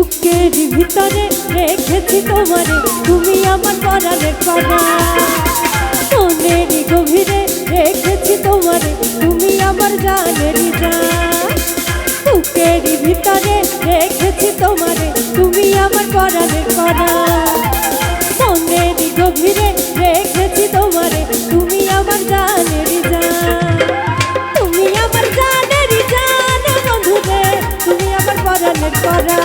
ভিতরে রেখেছি তোমারে, তুমি আমার পরাণের করা মনের গভীরে রেখেছি তোমারে, তুমি আমার জানের জান বুকের ভিতরে রেখেছি তোমারে, তুমি আমার পরাণের করা মনের গভীরে রেখেছি তোমারে, তুমি আমার জানের জান তুমি আমার জানের জান বন্ধুরে, তুমি আমার পরাণের করা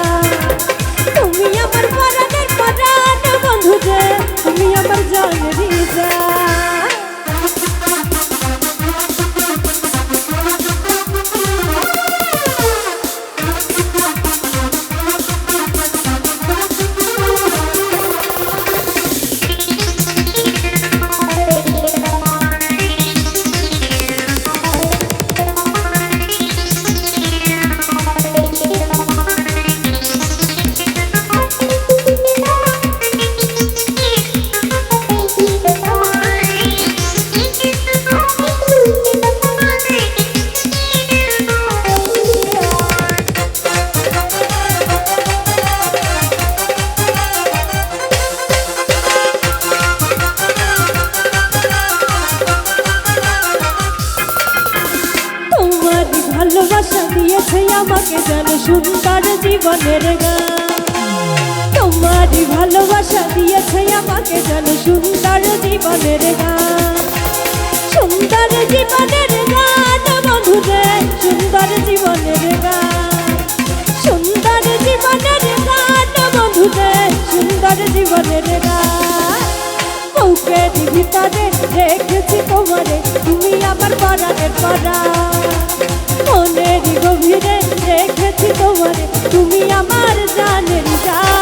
আমাকে যেন সুন্দর জীবনের গান। তোমার ভালোবাসা দিয়েছে আমাকে যেন সুন্দর জীবনের গান। সুন্দর জীবনের গান বন্ধুরে সুন্দর জীবনের গান। সুন্দর জীবনের গান বন্ধুরে সুন্দর জীবনের গান। বুকের ভিতরে রেখেছি তোমারে, তুমি আমার পরাণের পরা মনের গভীরে রেখেছি তোমারে তুমি আমার জানের জান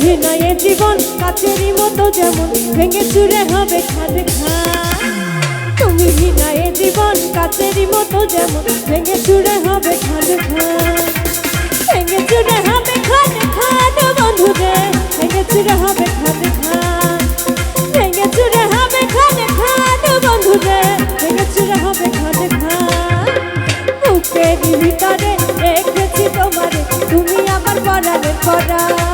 তুমি জীবন কাছেরই মতো যেমন ভেঙে চুরে হবে খাদ খা তুমি নয় জীবন কাছেরই মতো যেমন ভেঙে চুরে হবে খাদ খা ভেঙে চুরে হবে খাদ খাদ বন্ধুরে ভেঙে চুরে হবে খাদ খাদ ভেঙে চুরে হবে খাদ খাদ বন্ধুরে ভেঙে চুরে হবে খাদ খাদ বুকের ভিতরে রেখেছি তোমারে, তুমি আমার পরাণের পরা।